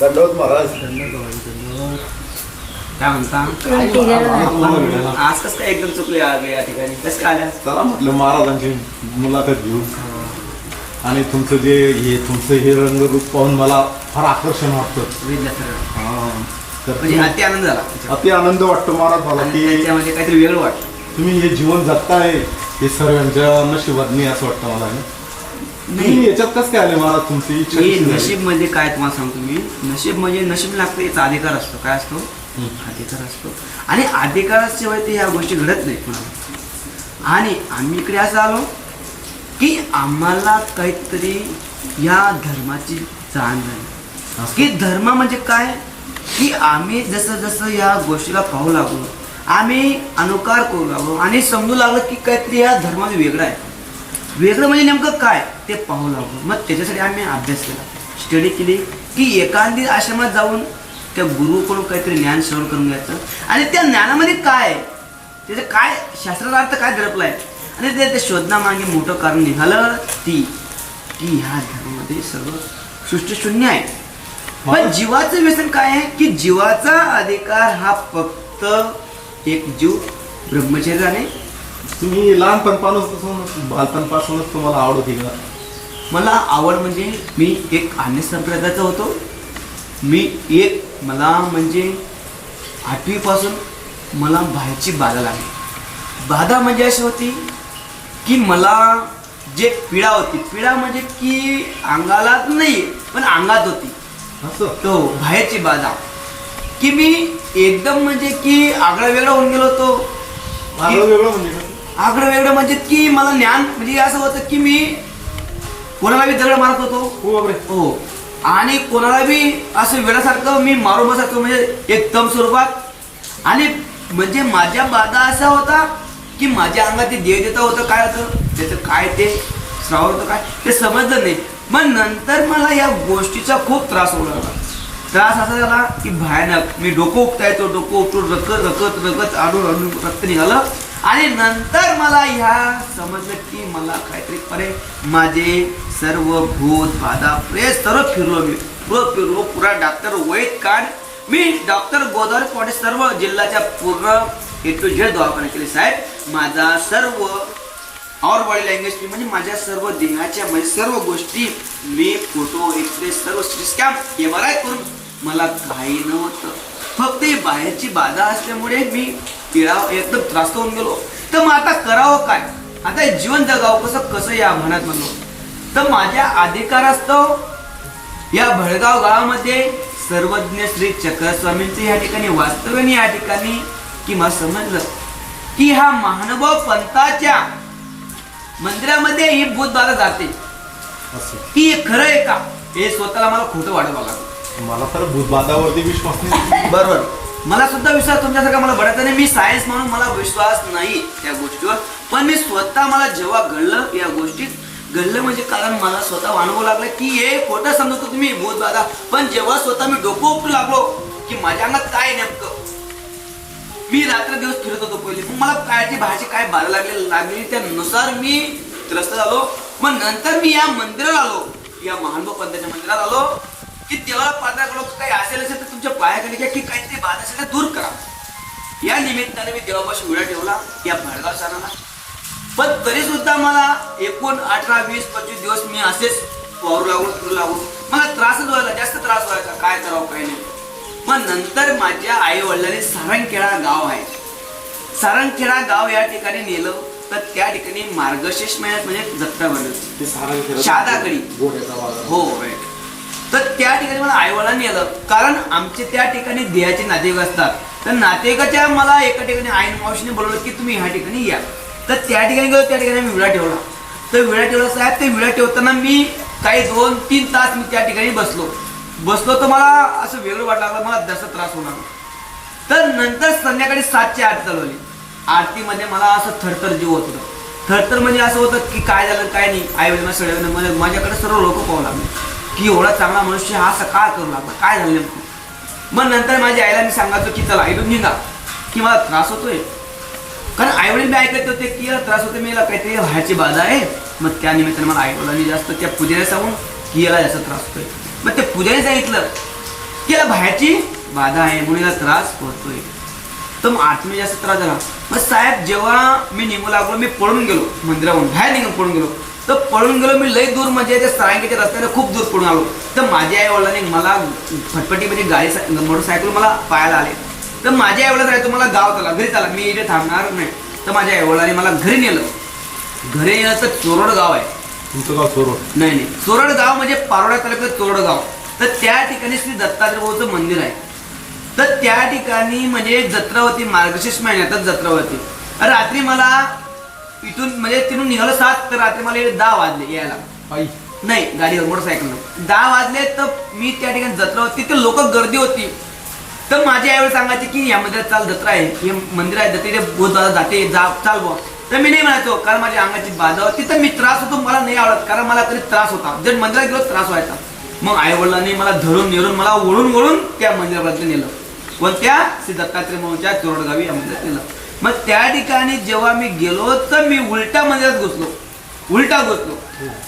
दंडवत महाराज. काय म्हणता. आज कसं काय एकदम चुकले आज या ठिकाणी? कसं काय आल्या चला म्हटलं महाराजांची मुलाखत घेऊ आणि तुमचं जे हे तुमचं हे रंगरूप पाहून मला फार आकर्षण वाटतं. हा. तर म्हणजे अति आनंद झाला. अति आनंद वाटतो महाराज मला आणि की त्याच्यामध्ये काहीतरी वेगळं वाटलं तुम्ही हे जीवन जगताय हे सर्वांच्या नशिबात नाही असं वाटतं मला. तुम्ही याच्यात कसं काय आले महाराज तुमची इच्छा मी कशी झाली? नशीब म्हणजे काय तुम्हाला सांगतो मी? नशीब म्हणजे नशीब लागतं याचा अधिकार असतो. काय असतो. अधिकार असतो. आणि अधिकाराशिवाय ते ह्या गोष्टी घडत नाही कुणाला. आणि आम्ही इकडे असं आलो की आम्हाला काहीतरी या धर्माची जाण झाली. असं? की धर्म म्हणजे काय? की आम्ही जसं जसं या गोष्टीला पाहू लागलो आम्ही अनुकार करू लागलो आणि समजू लागलो की काहीतरी या धर्माचं वेगळं आहे. वेगळं म्हणजे नेमकं काय? ते पाहू लागलो. मग त्याच्यासाठी आम्ही अभ्यास केला. स्टडी केली की एखादी आश्रमात जाऊन त्या गुरुकडून काहीतरी ज्ञान श्रवण करून घ्यायचं. आणि त्या ज्ञानामध्ये काय? आहे? त्याचं काय? शास्त्राचा अर्थ काय दडपलाय? आणि ते ते शोधण्यामागे मोठं कारण निघालं. ती की ह्या धर्मामध्ये सर्व सृष्टी शून्य आहे. पण जीवाचं व्यसन काय आहे? की जीवाचा अधिकार हा फक्त एक जीव ब्रह्मचर्याने. तुम्ही लहानपणपासून बालपणपासूनच तुम्हाला आवड होती का? मला आवड म्हणजे मी एक अन्य संप्रदायाचा होतो. मी एक मला म्हणजे आठवीपासून मला बाहेरची बाधा लागली. बाधा म्हणजे अशी होती की मला जे पीडा होती पीडा म्हणजे की अंगाला नाही पण अंगात होती. तो बाहेरची बाधा. की मी एकदम म्हणजे की आगळा वेगळा होऊन गेलो होतो. म्हणजे? आगळं वेगळं म्हणजे की मला ज्ञान म्हणजे असं होतं की मी कोणाला बी दगड मारत होतो? हो बापरे. हो. आणि कोणाला बी असं वेळासारखं मी मारून बसायचो म्हणजे एकदम स्वरूपात. आणि म्हणजे माझ्या बाधा असा होता की माझ्या अंगात ते देव देता होतं काय होतं? त्याचं काय ते? श्राव होतं काय? ते समजलं नाही. मग नंतर मला या गोष्टीचा खूप त्रास होऊ लागला. त्रास असा झाला की भयानक. मी डोकं उपता येतो डोकं उपटून रकत रकत रकत आडून आडून रक्त निघालं. आणि नंतर मला ह्या समजलं की मला काहीतरी परे माझे सर्व भूत बाधा प्रेत सर्व फिरलो मी पुरं फिरलो पुरा डॉक्टर वैद काढ. मी डॉक्टर गोदावरी पॉटे सर्व जिल्ह्याच्या पूर्ण ए टू झेड दवाखाना केले साहेब माझा सर्व और बॉडी लँग्वेज म्हणजे माझ्या सर्व देहाच्या म्हणजे सर्व गोष्टी मी फोटो एक्सरे सर्व स्कॅम एम आर आय करून मला काही नव्हतं. फक्त ही बाहेरची बाधा असल्यामुळे मी पिळा एकदम त्रास्त होऊन गेलो. तर मग आता करावं काय? आता जीवन जगावं कसं कसं या आव्हानात म्हणलो तर माझ्या अधिकारास्तव या भडगाव गावामध्ये सर्वज्ञ श्री चक्रस्वामींचे या ठिकाणी वास्तव्य या ठिकाणी की मला समजलं की हा महानुभाव पंथाच्या मंदिरामध्ये ही भूतबाधा जाते. की हे खरं आहे का? हे स्वतःला मला खोटं वाटावं लागलं मला तर भूतबाधावरती विश्वास नाही. बरोबर. मला सुद्धा विश्वास तुमच्यासारखा मला बऱ्याच नाही. मी सायन्स म्हणून मला विश्वास नाही त्या गोष्टीवर. पण मी स्वतः मला जेव्हा घडलं या गोष्टीत घडलं म्हणजे कारण मला स्वतः अनुभव लागला की हे खोटं समजतो तुम्ही भूत दादा पण जेव्हा स्वतः मी डोकं उपटू लागलो की माझ्या अंगात काय नेमकं? मी रात्र दिवस फिरत होतो पहिले. मग मला कायची भाषे काय बाधा लागली लागली त्यानुसार मी त्रस्त झालो. मग नंतर मी या मंदिरात आलो. या महानभाव पंथाच्या मंदिरात आलो. की प्रार्थना करो काही असेल असेल तर तुमच्या पायाखाली घ्या की काहीतरी बाधा असेल तर दूर करा. या निमित्ताने मी देवापाशी विडा ठेवला या भडगाव सणाला पण तरी सुद्धा मला एकूण अठरा वीस पंचवीस दिवस मी असेच वावरू लागून फिरू लागून मला त्रासच व्हायला जास्त त्रास व्हायचा काय करावं काय नाही. मग नंतर माझ्या आई वडिलांनी सारंगखेडा गाव आहे. सारंगखेडा गाव या ठिकाणी नेलं तर त्या ठिकाणी मार्गशीर्ष महिन्यात म्हणजे जत्रा भरली शादाकडी. हो तर त्या ठिकाणी मला आईवडिलांनी नेलं कारण आमचे त्या ठिकाणी देहाचे नातेवाईक असतात. तर नातेवाईकाच्या मला एका ठिकाणी आईन मावशीने बोलवलं की तुम्ही ह्या ठिकाणी या. तर त्या ठिकाणी गेलो त्या ठिकाणी मी विडा ठेवला. तर विडा ठेवला साहेब ते विडा ठेवताना मी काही दोन तीन तास मी त्या ठिकाणी बसलो. बसलो तर मला असं वेगळं वाटलं लागलं मला जास्त त्रास होणार तर नंतर संध्याकाळी सातची आरती चालवली आरतीमध्ये मला असं थरथर जीव होत होतं. थरथर म्हणजे असं होतं की काय झालं काय नाही. आई वडील सगळ्यांना माझ्याकडे सर्व लोक पाहू लागले. की एवढा चांगला मनुष्य हा असं काय करू लागला. काय झालं नेमकं? मग नंतर माझ्या आईला मी सांगायचो की चला आईडून निघा. की मला त्रास होतोय. कारण आई वडील मी ऐकत होते की याला त्रास होते मी याला काहीतरी बाहेरची बाधा आहे. मग त्या निमित्ताने मला आईवडिलांनी जास्त त्या पुजारी सांगून की याला जास्त त्रास होतोय. मग ते पूजेने सांगितलं की याला बाहेरची बाधा आहे म्हणून याला त्रास होतोय. तर मग आत्मे जास्त त्रास झाला. मग साहेब जेव्हा मी निघू लागलो मी पळून गेलो मंदिरावरून बाहेर निघून पळून गेलो. तर पळून गेलो मी लई दूर म्हणजे त्या सारंगीच्या रस्त्याने खूप दूर पळून आलो. तर माझ्या आई वडिलांनी मला फटफटीमध्ये गाडी मोटरसायकल मला पाहायला आले. तर माझ्या आई वडिलांनी मला गाव चला घरी चला मी इथे थांबणार नाही. तर माझ्या आई वडिलांनी मला घरी नेलं. घरी नेलं तर चोरड गाव आहे. तुमचं गाव सोरोड नाही नाही. चोरड गाव म्हणजे पारोडा तालुक्यात चोरड गाव. तर त्या ठिकाणी श्री दत्तात्रय भाऊचं मंदिर आहे. तर त्या ठिकाणी म्हणजे जत्रा होती मार्गशीर्ष महिन्यातच जत्रा होती. रात्री मला इथून म्हणजे तिथून निघालो सात तर रात्री मला दहा वाजले यायला. नाही गाडीवर मोटरसायकल दहा वाजले तर मी त्या ठिकाणी जत्रा होती तिथे लोक गर्दी होती. तर माझी आईवर सांगायची की या मंदिरात चाल जत्रा आहे. हे मंदिर आहे बहुत दादा जाते जा चाल बुवा. तर मी नाही म्हणायचो कारण माझ्या अंगाची बाधा होती तर मी त्रास होतो मला नाही आवडत कारण मला कधी त्रास होता. जर मंदिरात गेलो त्रास व्हायचा. मग आई वडिलांनी मला धरून नेरून मला ओढून ओढून त्या मंदिरापर्यंत नेलं. कोणत्या श्री दत्तात्रय म्हणूनच्या चोरडगावी या मंदिरात नेलं. मग त्या ठिकाणी जेव्हा मी गेलो तर मी उलट्या मंदिरात घुसलो. उलटा घुसलो.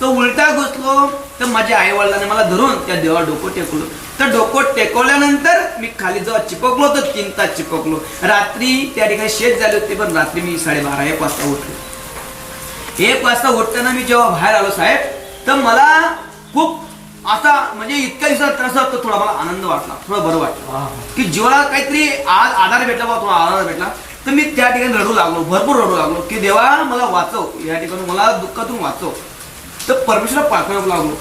तो उलटा घुसलो तर माझ्या आई वडिलांनी मला धरून त्या देवा डोकं टेकलो तर डोकं टेकवल्यानंतर मी खाली जेव्हा चिपकलो तर तीन तास चिपकलो. रात्री त्या ठिकाणी शेत झाले होते पण रात्री मी साडेबारा एक वाजता उठलो. एक वाजता उठताना मी जेव्हा बाहेर आलो साहेब तर मला खूप असा म्हणजे इतक्या दिवसात त्रास होता थोडा मला आनंद वाटला थोडं बरं वाटलं. की जीवाला काहीतरी आज आधार भेटला बा थोडा आधार भेटला. तर मी त्या ठिकाणी रडू लागलो भरपूर रडू लागलो की देवा मला वाचव. या ठिकाणी मला दुःखातून वाचव. तर परमेश्वर पाठवायला लागलो.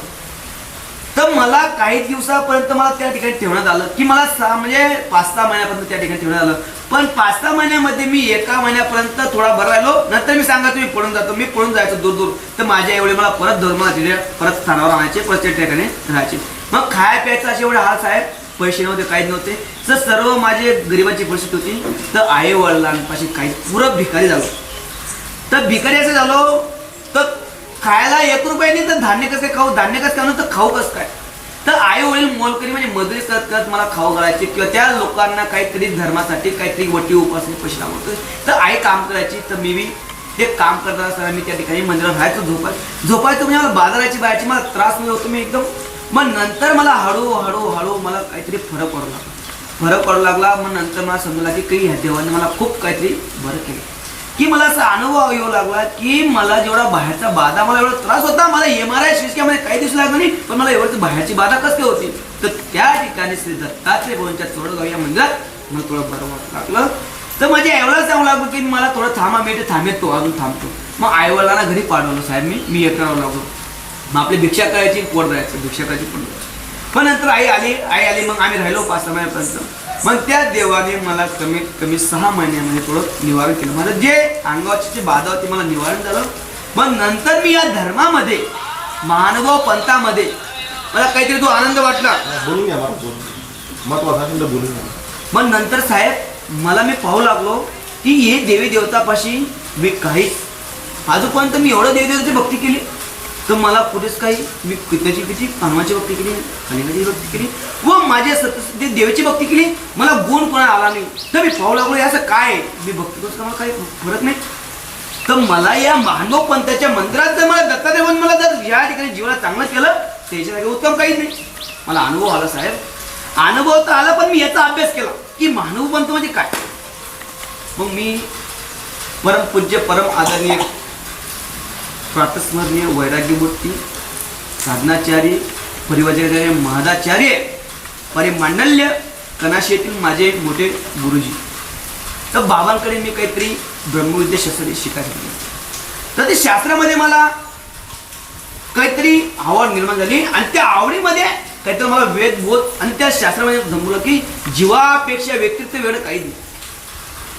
तर मला काही दिवसापर्यंत मला त्या ठिकाणी ठेवण्यात आलं की मला सहा म्हणजे पाच सहा महिन्यापर्यंत त्या ठिकाणी ठेवण्यात आलं. पण पाच सहा महिन्यामध्ये मी एका महिन्यापर्यंत थोडा बरा राहिलो नंतर मी सांगा तुम्ही पळून जातो. मी पळून जायचो दूर दूर तर माझ्या एवढे मला परत धर्म तिथे परत स्थानावर आणायचे परत त्या ठिकाणी राहायचे. मग खाय प्यायचं असे एवढे हाल साहेब. पैसे नव्हते काहीच नव्हते. तर सर्व माझे गरिबाची परिस्थिती होती. तर आई वडिलांपाशी काही पुरं भिकारी झालो. तर भिकारी असं झालो तर खायला एक रुपयाने तर धान्य कसं खाऊ धान्य कसं खाऊ तर खाऊ कसं काय? तर आई वडील मोलकरी म्हणजे मजुरी करत करत मला खाऊ घालायचे किंवा त्या लोकांना काहीतरी धर्मासाठी काहीतरी वटी उपासने पैसे लागवतो तर आई काम करायची तर मी बी ते काम करत असताना मी त्या ठिकाणी मंदिरात राहायचो झोपायचं. झोपायचं म्हणजे मला बाजाराची बाहेरची मला त्रास नाही होतो मी एकदम मग नंतर मला हळू हळू हळू मला काहीतरी फरक पडू लागला. फरक पडू लागला मग नंतर मला समजला की काही ह्या देवाने मला खूप काहीतरी बरं केलं. की मला असा अनुभव येऊ लागला की मला जेवढा बाहेरचा बाधा मला एवढा त्रास होता मला एम आर आय शिस्क्यामध्ये काही दिवस लागला नाही पण मला एवढी बाहेरची बाधा कसली होती? तर त्या ठिकाणी श्री दत्तात्रय भवनच्या चोडगाव या मंदिरात मला थोडं बरं वाटू लागलं. तर माझ्या एवढं सांगू लागलो की मला थोडं थांबा मी थांबेत थांबेतो अजून थांबतो. मग आईवडिलांना घरी पाठवलं साहेब मी मी एकटा राहू लागलो. मग आपली भिक्षा करायची पोट राहायचं भिक्षा करायची पोट राहायचं पण नंतर आई आली आई आली मग आम्ही राहिलो पाच सहा महिन्यापर्यंत. मग त्या देवाने मला कमीत कमी सहा महिन्यामध्ये थोडं निवारण केलं. माझं जे अंगाची जी बाधा होती मला निवारण झालं. मग नंतर मी या धर्मामध्ये महानुभाव पंथामध्ये मला काहीतरी तो आनंद वाटला. बोलून घ्या महत्वाचं बोलून घ्या. मग नंतर साहेब मला मी पाहू लागलो की हे देवी देवतापाशी मी काहीच आजोपर्यंत मी एवढं देवी देवताची भक्ती केली. तर मला पुढेच काही मी पित्याची किती हनुमाची भक्ती केली कलिंगाची भक्ती केली व माझ्या सत ते देवीची भक्ती केली मला गुण कोणा आला नाही. तर मी पाहू लागलो असं काय आहे? मी भक्ती करतो मला काही फरक नाही? तर मला या महानव पंथाच्या मंदिरात जर मला दत्तादेवन मला जर या ठिकाणी जीवनात चांगलं केलं त्याच्या जागी उत्तम काहीच नाही. मला अनुभव आला साहेब. अनुभव तर आला पण मी याचा अभ्यास केला की महानव पंथ म्हणजे काय? मग मी परम पूज्य परम आदरणीय प्रातस्मरणीय वैराग्यमूर्ती साधनाचार्य परिवाराचार्य महादाचार्य परिमांडल्य कनाशेतील माझे मोठे गुरुजी. तर बाबांकडे मी काहीतरी ब्रह्मविद्या शास्त्र शिकायचं तर ते शास्त्रामध्ये मला काहीतरी आवड निर्माण झाली आणि त्या आवडीमध्ये काहीतरी मला वेद बोध आणि त्या शास्त्रामध्ये जमवलं की जीवापेक्षा व्यक्तित्व वेळ काही नाही.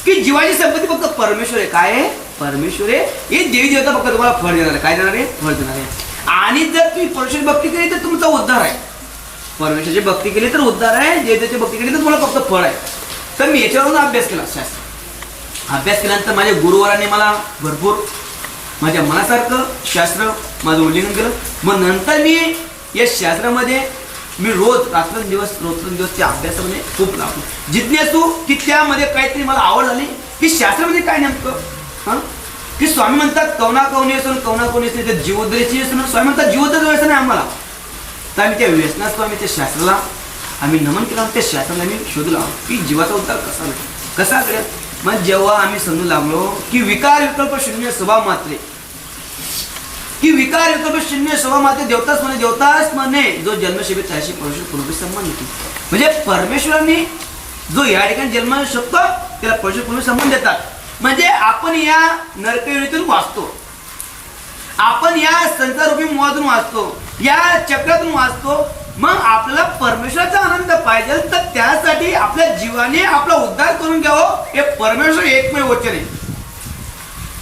की जीवाची संपत्ती फक्त परमेश्वर आहे. काय आहे? परमेश्वर आहे. हे देवी देवता फक्त तुम्हाला फळ देणार आहे. काय देणार आहे? फळ देणार आहे. आणि जर तुम्ही परमेश्वर भक्ती केली तर तुमचा उद्धार आहे. परमेश्वराची भक्ती केली तर उद्धार आहे. देवतेची भक्ती केली तर तुम्हाला फक्त फळ आहे. तर मी याच्यावरून अभ्यास केला. शास्त्र. अभ्यास केल्यानंतर माझ्या गुरुवरांनी मला भरपूर माझ्या मनासारखं शास्त्र माझं उल्लेखन केलं. मग नंतर मी या शास्त्रामध्ये मी रोज रात्रंदिवस रोजंदिवस त्या अभ्यासामध्ये खूप लागलो जिज्ञासू की त्यामध्ये काहीतरी मला आवड झाली की शास्त्रामध्ये काय नेमकं? हां? की स्वामी म्हणतात कवना कवनी असून कवना कवनी असून ते जीवोदयाची असून स्वामी म्हणतात जीवोदय व्यसन आहे आम्हाला. तर आम्ही त्या व्यसनात आम्ही त्या शास्त्राला आम्ही नमन केला त्या शास्त्राला आम्ही शोध लावलो की जीवाचा उद्धार कसा कसा करेल मग जेव्हा आम्ही समजू लागलो की विकार विकल्प शून्य स्वभाव मात्रे की विकार येतो शून्य स्वभाव देवताच म्हणे देवताच म्हणे जो जन्मशेबी त्याशी परमेश्वर पूर्वी संबंध येतो म्हणजे परमेश्वरांनी जो या ठिकाणी जन्म शकतो त्याला परमेश्वर पूर्वी संबंध देतात. म्हणजे आपण या नरकयुरीतून वाचतो. आपण या संसारूपी मोहातून वाचतो. या चक्रातून वाचतो. मग आपल्याला परमेश्वराचा आनंद पाहिजे तर त्यासाठी आपल्या जीवाने आपला उद्धार करून घ्यावं हे परमेश्वर एकमेव वचन आहे.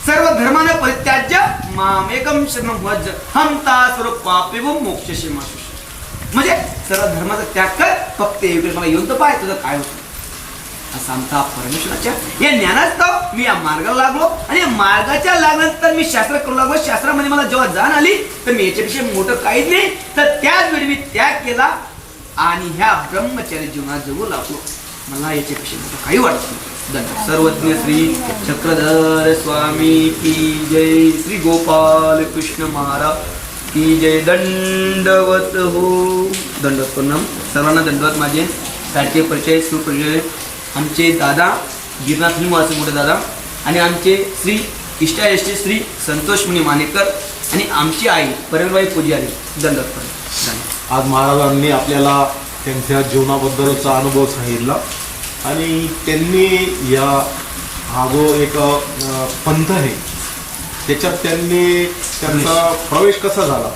सर्व धर्मान परित्याज्य मामेकम शरणम भज हमता सर्व पापे व मोक्षशी म्हणजे सर्व धर्माचा त्याग कर फक्त एकच मला येऊन तर पाय तुझं काय होतं? असं आमचा परमेश्वराच्या या ज्ञानास्तव मी या मार्गाला लागलो आणि या मार्गाच्या लागल्यानंतर मी शास्त्र करू लागलो. शास्त्रामध्ये मला जेव्हा जाण आली तर मी याच्यापेक्षा मोठं काहीच नाही. तर त्याच वेळी मी त्याग केला आणि ह्या ब्रह्मचारी जीवनात जगू लागलो. मला याच्यापेक्षा मोठं काही वाटत नाही. सर्वज्ञ श्री चक्रधर स्वामी की जय श्री गोपाल कृष्ण महाराज की जय. दंडवत हो. दंडवत प्रणाम सर्वांना दंडवत माझे. सारखे परिचय सुपरिचय. आमचे दादा गिरनाथ निवासी मोठे दादा. आणि आमचे श्री इष्टायष्टी श्री संतोष मुनी मानेकर आणि आमची आई परमबाई पुजारी. दंडवत प्रणाम आज महाराजांनी आपल्याला त्यांच्या जीवनाबद्दलचा अनुभव सांगितला. आणि त्यांनी या हा जो एक पंथ आहे त्याच्यात त्यांनी त्यांचा प्रवेश कसा झाला?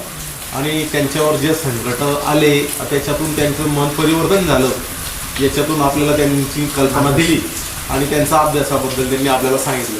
आणि त्यांच्यावर जे संकट आले त्याच्यातून त्यांचं मन परिवर्तन झालं याच्यातून आपल्याला त्यांची कल्पना दिली आणि त्यांचा अभ्यासाबद्दल त्यांनी आपल्याला सांगितलं.